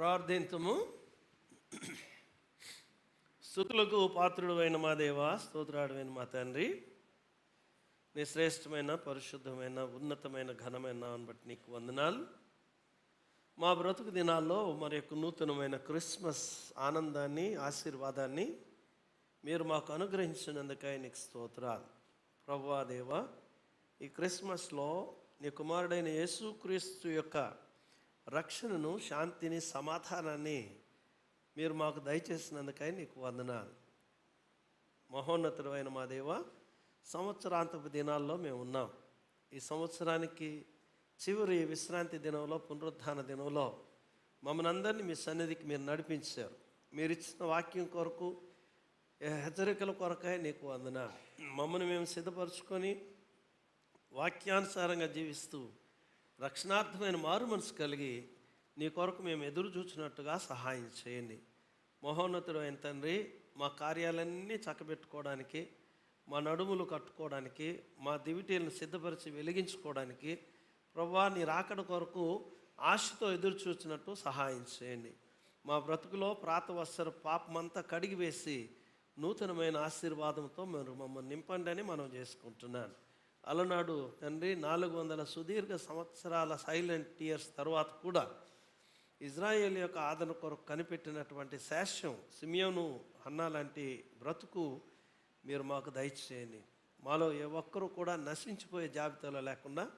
ప్రార్థించము స్థుతులకు పాత్రుడు మా దేవ స్తోత్రాడువైన మా తండ్రి. నీ శ్రేష్టమైన పరిశుద్ధమైన ఉన్నతమైన ఘనమైన నామని బట్టి నీకు వందనాలు. మా బ్రతుకు దినాల్లో మరి యొక్క నూతనమైన క్రిస్మస్ ఆనందాన్ని ఆశీర్వాదాన్ని మీరు మాకు అనుగ్రహించినందుకై నీకు స్తోత్రాలు. ప్రభువా దేవ ఈ క్రిస్మస్లో నీ కుమారుడైన యేసుక్రీస్తు యొక్క రక్షణను శాంతిని సమాధానాన్ని మీరు మాకు దయచేసినందుకై నీకు వందనాలు. మహోన్నతుడైన మా దేవ సంవత్సరాంతపు దినాల్లో మేము ఉన్నాం. ఈ సంవత్సరానికి చివరి విశ్రాంతి దినంలో పునరుద్ధాన దినంలో మమ్మల్ని అందరినీ మీ సన్నిధికి మీరు నడిపించారు. మీరు ఇచ్చిన వాక్యం కొరకు హెచ్చరికల కొరకై నీకు వందన మమ్మల్ని మేము సిద్ధపరచుకొని వాక్యానుసారంగా జీవిస్తూ రక్షణార్థమైన మారు మనసు కలిగి నీ కొరకు మేము ఎదురు చూచినట్టుగా సహాయం చేయండి. మహోన్నతుడు అయిన తండ్రి మా కార్యాలన్నీ చక్కబెట్టుకోవడానికి మా నడుములు కట్టుకోవడానికి మా దివిటీలను సిద్ధపరిచి వెలిగించుకోవడానికి ప్రభా నీ రాకడ కొరకు ఆశతో ఎదురు చూచినట్టు సహాయం చేయండి. మా బ్రతుకులో ప్రాతవత్సర పాపమంతా కడిగి వేసి నూతనమైన ఆశీర్వాదంతో మీరు మమ్మల్ని నింపండి అని మనం చేసుకుంటున్నాను. అలనాడు తండ్రి నాలుగు వందల సుదీర్ఘ సంవత్సరాల సైలెంట్ ఇయర్స్ తర్వాత కూడా ఇజ్రాయేల్ యొక్క ఆదరణ కొరకు కనిపెట్టినటువంటి శాస్యం సిమియోను అన్న లాంటి బ్రతుకు మీరు మాకు దయచేయండి. మాలో ఏ ఒక్కరూ కూడా నశించిపోయే జాబితాలో లేకుండా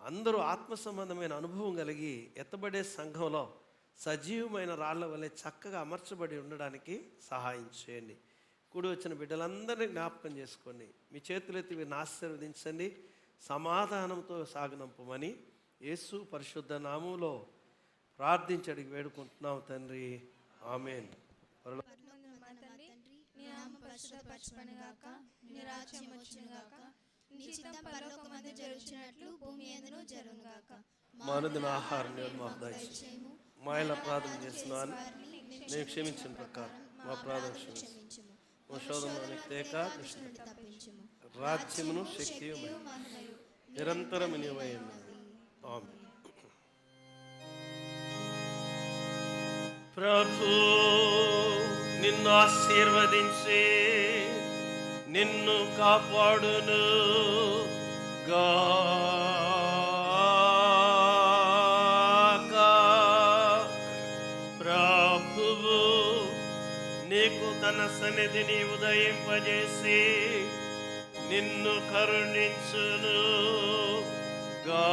అందరూ ఆత్మ సంబంధమైన అనుభవం కలిగి ఎత్తబడే సంఘంలో సజీవమైన రాళ్ళ వలె చక్కగా అమర్చబడి ఉండడానికి సహాయం చేయండి. కూడి వచ్చిన బిడ్డలందరినీ జ్ఞాపకం చేసుకోండి మీ చేతులెత్తి వీరిని ఆశీర్వదించండి. సమాధానంతో సాగనంపమని యేసు పరిశుద్ధ నామంలో ప్రార్థించి అడిగి వేడుకుంటున్నాం తండ్రి. ఆమెన్. పరలోకమందున్న మా ఆహారం ఇలా ప్రార్థన చేస్తున్నాను నేను క్షమించిన ప్రకారం మా ప్రార్థన క్షమించు. కృష్ణ రాజ్యమును శక్తియు మహిమయు నిరంతరం ఆమె ప్రభు నిన్ను ఆశీర్వదించి నిన్ను కాపాడును గాక. తన సన్నిధిని ఉదయింపజేసి నిన్ను కరుణించును. గా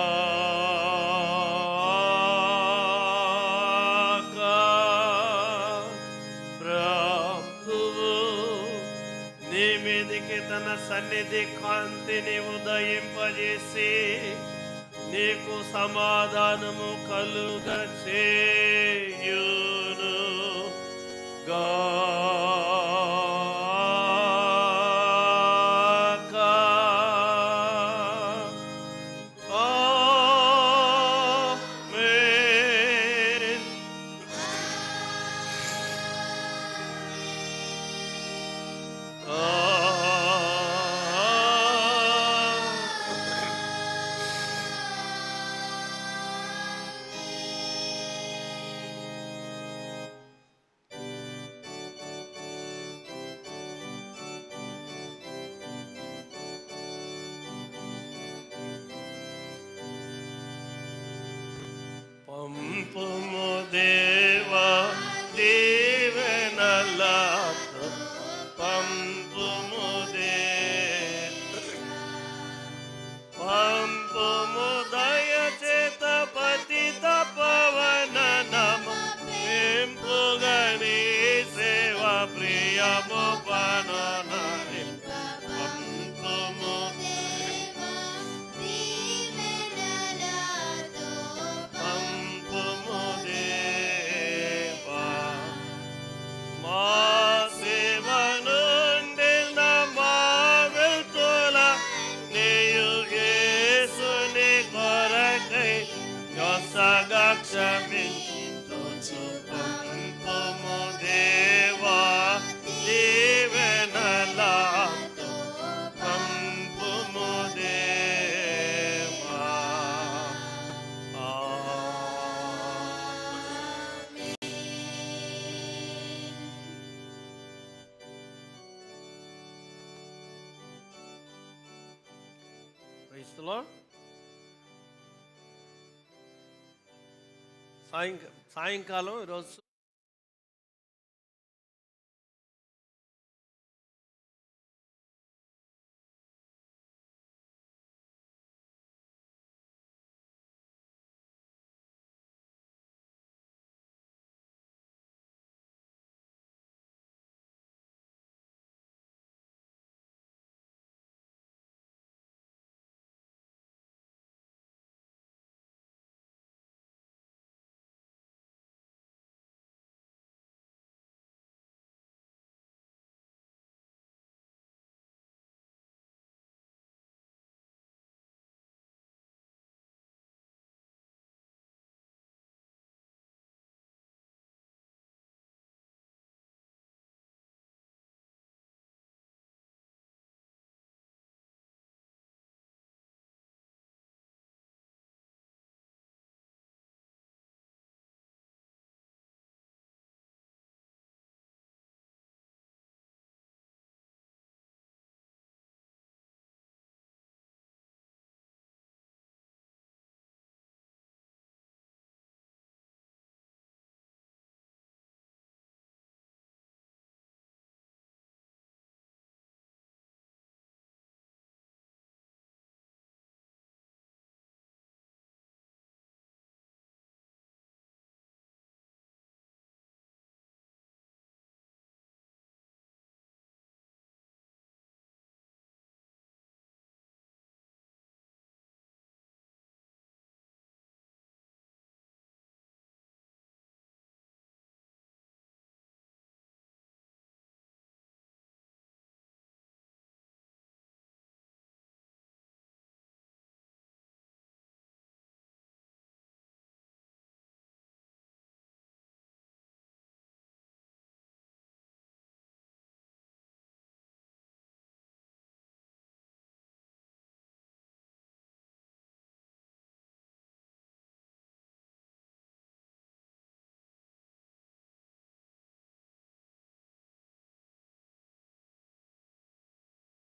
ప్రభువు నీ మీదికి తన సన్నిధి కాంతిని ఉదయింపజేసి నీకు సమాధానము కలుగ చేయును గా సాయంకాలం సాయంకాలం ఈరోజు